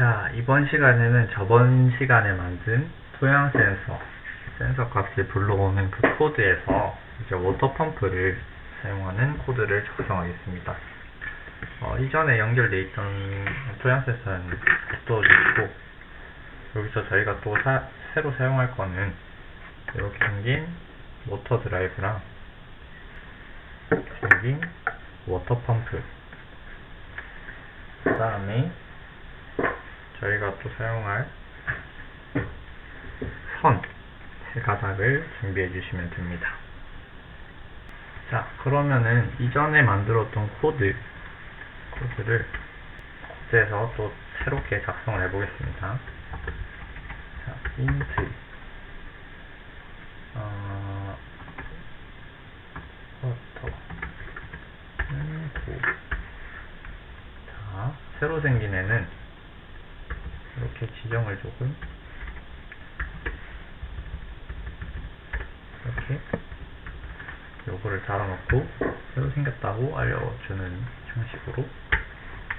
자, 이번 시간에는 저번 시간에 만든 토양 센서, 센서 값을 불러오는 그 코드에서 이제 워터 펌프를 사용하는 코드를 작성하겠습니다. 어, 이전에 연결되어 있던 토양 센서는 놔둬주고 여기서 저희가 또 사- 새로 사용할 거는 이렇게 생긴 모터 드라이브랑 생긴 워터 펌프 그 다음에 저희가 또 사용할 선, 세 가닥을 준비해 주시면 됩니다. 자, 그러면은 이전에 만들었던 코드, 코드를 코드에서 또 새롭게 작성을 해 보겠습니다. 자, int, 어, 고. 자, 새로 생긴 애는 이렇게 지정을 조금 이렇게 요거를 달아놓고 새로 생겼다고 알려주는 형식으로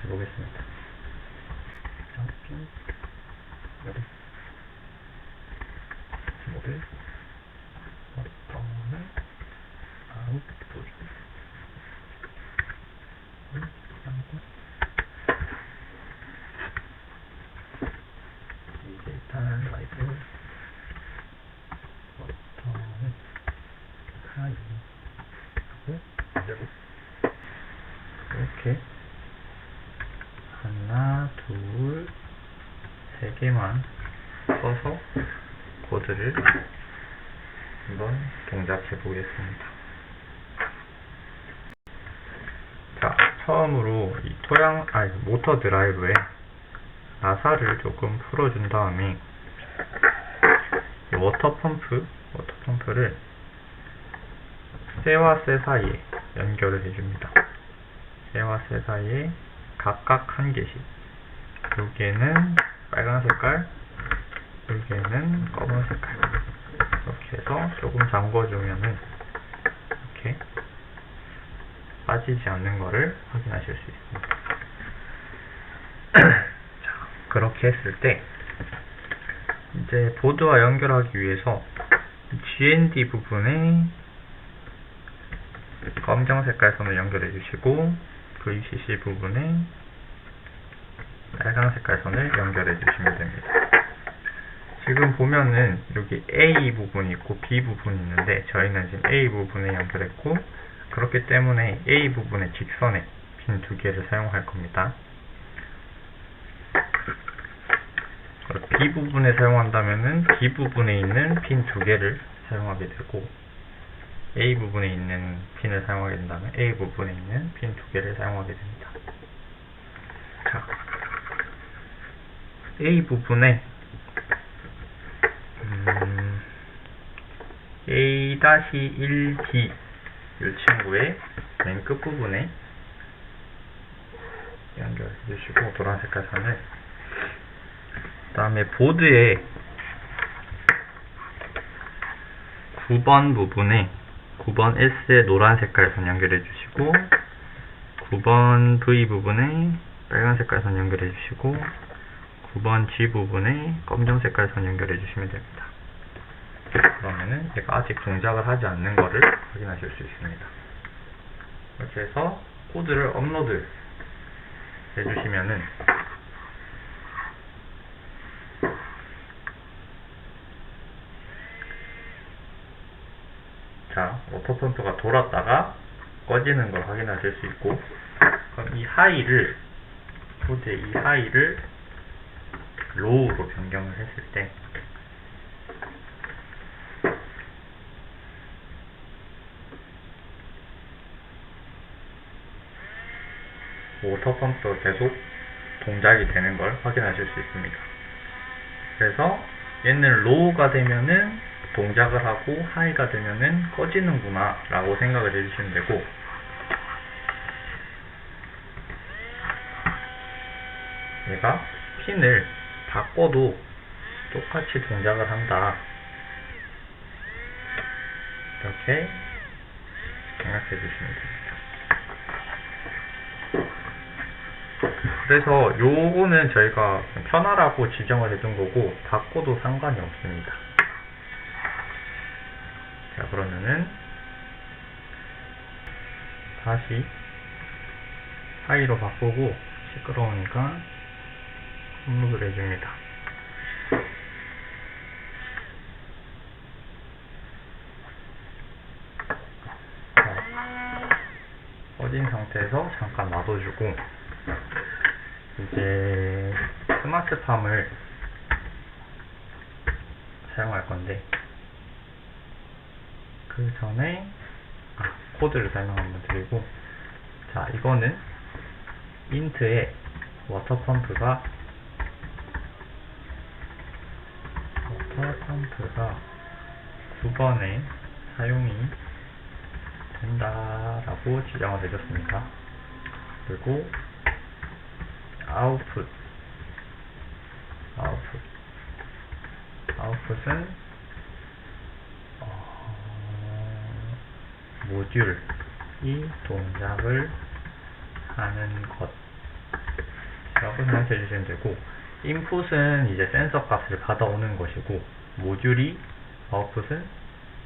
해보겠습니다. 여기, 버튼을, 아웃풋, 음, 하고, 이제 일단 라이브 버튼을 하이 하고 이대로 이렇게 하나 둘 세 개만 써서 코드를 한번 동작해 보겠습니다. 자 처음으로 이 토양 아니 모터 드라이브에 나사를 조금 풀어준 다음에 이 워터 펌프, 워터 펌프를 쇠와 쇠 사이에 연결을 해줍니다. 쇠와 쇠 사이에 각각 한 개씩. 여기에는 빨간 색깔, 여기에는 검은 색깔. 이렇게 해서 조금 잠궈주면은 이렇게 빠지지 않는 거를 확인하실 수 있습니다. 자, 그렇게 했을 때 이제 보드와 연결하기 위해서 GND 부분에 검정 색깔 선을 연결해 주시고 VCC 부분에 빨간 색깔 선을 연결해 주시면 됩니다. 지금 보면은 여기 A 부분이 있고 B 부분이 있는데 저희는 지금 A 부분에 연결했고 그렇기 때문에 A 부분의 직선에 핀두 개를 사용할 겁니다. B 부분에 사용한다면은 B 부분에 있는 핀두 개를 사용하게 되고 A 부분에 있는 핀을 사용하게 된다면 A 부분에 있는 핀 두 개를 사용하게 됩니다. 자, A 부분에 음, A-1D 이 친구의 맨 끝부분에 연결해 주시고 노란 색깔 선을 그 다음에 보드에 9번 부분에 9번 S의 노란 색깔 선 연결해 주시고 9번 V 부분에 빨간 색깔 선 연결해 주시고 9번 G 부분에 검정 색깔 선 연결해 주시면 됩니다. 그러면은 얘가 아직 동작을 하지 않는 거를 확인하실 수 있습니다. 이렇게 해서 코드를 업로드 해주시면은 자, 워터펌프가 돌았다가 꺼지는 걸 확인하실 수 있고 그럼 이 하이를 코드의 이 하이를 로우로 변경을 했을 때 워터펌프가 계속 동작이 되는 걸 확인하실 수 있습니다. 그래서 얘는 로우가 되면은 동작을 하고 하이가 되면은 꺼지는구나 라고 생각을 해주시면 되고 얘가 핀을 바꿔도 똑같이 동작을 한다 이렇게 생각해 주시면 됩니다. 그래서 요거는 저희가 편하라고 지정을 해둔 거고 바꿔도 상관이 없습니다. 자 그러면은 다시 하이로 바꾸고 시끄러우니까 업로드를 해줍니다. 자, 꺼진 상태에서 잠깐 놔둬주고 이제 스마트팜을 사용할 건데 그 전에 아, 코드를 설명 한번 드리고 자 이거는 인트에 워터펌프가 워터펌프가 9번에 사용이 된다라고 지정을 해줬습니다. 그리고 아웃풋 아웃풋 아웃풋은 모듈이 동작을 하는 것이라고 생각해 주시면 되고 인풋은 이제 센서 값을 받아오는 것이고 모듈이 아웃풋은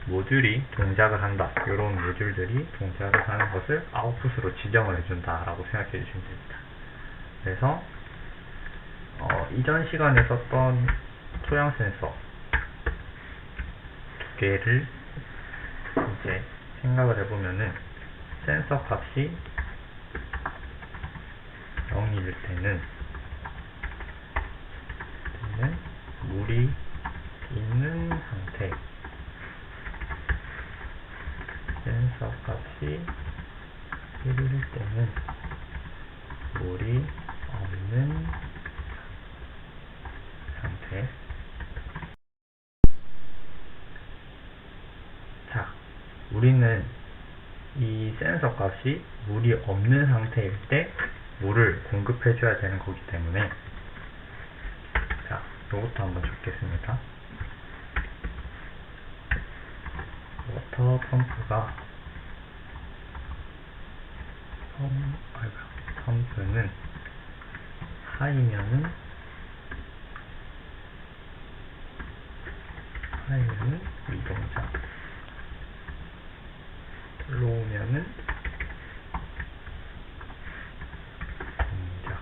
모듈이 동작을 한다. 이런 모듈들이 동작을 하는 것을 아웃풋으로 지정을 해준다 라고 생각해 주시면 됩니다. 그래서 어, 이전 시간에 썼던 토양 센서 두 개를 이제 생각을 해보면은 센서 값이 0일 때는 때는 물이 있는 상태. 센서 값이 1일 때는 물이 없는 상태 자, 우리는 이 센서 값이 물이 없는 상태일 때 물을 공급해 줘야 되는 거기 때문에 자, 이것도 한번 적겠습니다. 워터 펌프가 펌, 아이고, 펌프는 하이면은 하이면은 이동 작 로우면은 동작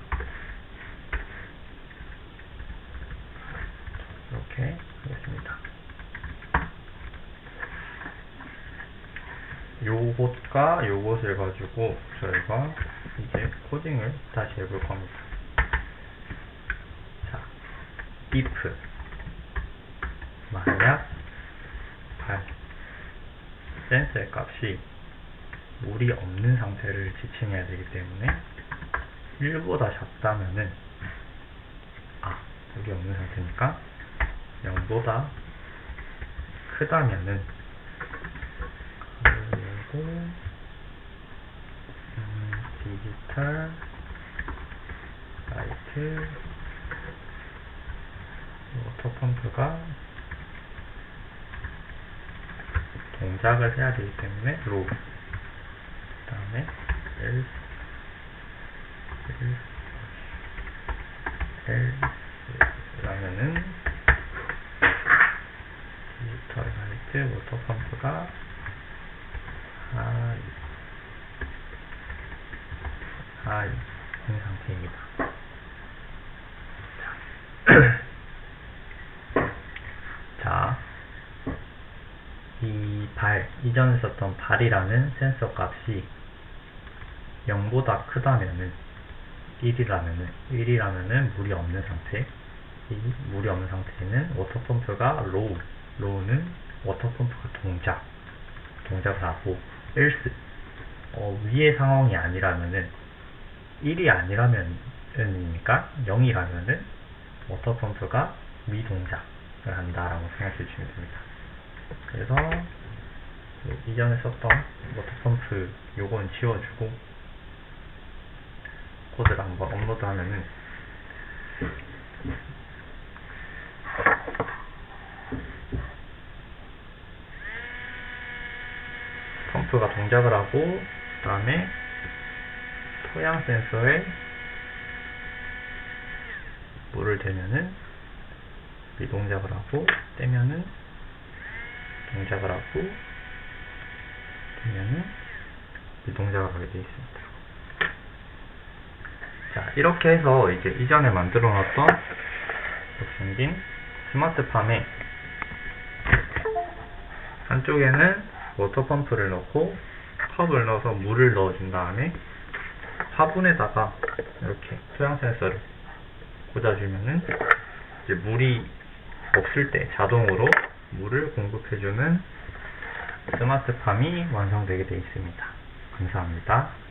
이렇게 하겠습니다. 요것과 요것을 가지고 저희가 이제 코딩을 다시 해볼 겁니다. 자, if 만약 발 센서의 값이 물이 없는 상태를 지칭해야 되기 때문에 1보다 작다면은 아, 물이 없는 상태니까 0보다 크다면은 그리고 음, 디지털 라이트 워터펌프가 동작을 해야 되기 때문에 로그 다음에 else else 라면은 디지털 라이트 워터펌프가 하이 하이 인 상태입니다. 자, 이 발, 이전에 썼던 발이라는 센서 값이 0보다 크다면은 1이라면은 1이라면은 물이 없는 상태 이 물이 없는 상태에는 워터펌프가 로우 로우는 워터펌프가 동작 동작을 하고 else 어, 위의 상황이 아니라면은 1이 아니라면이니까 0이라면은 워터펌프가 미동작을 한다라고 생각해 주시면 됩니다. 그래서 그 이전에 썼던 워터펌프 요건 지워주고 코드를 한번 업로드 하면은 펌프가 동작을 하고 그 다음에 토양 센서에 펌프를 대면은 미동작을 하고 떼면은 동작을 하고 되면은 미동작을 하게 되어 있습니다. 자, 이렇게 해서 이제 이전에 만들어 놨던 이렇게 생긴 스마트팜에 한쪽에는 워터펌프를 넣고 컵을 넣어서 물을 넣어준 다음에 화분에다가 이렇게 토양 센서를 꽂아주면은 이제 물이 없을 때 자동으로 물을 공급해주는 스마트팜이 완성되게 되어 있습니다. 감사합니다.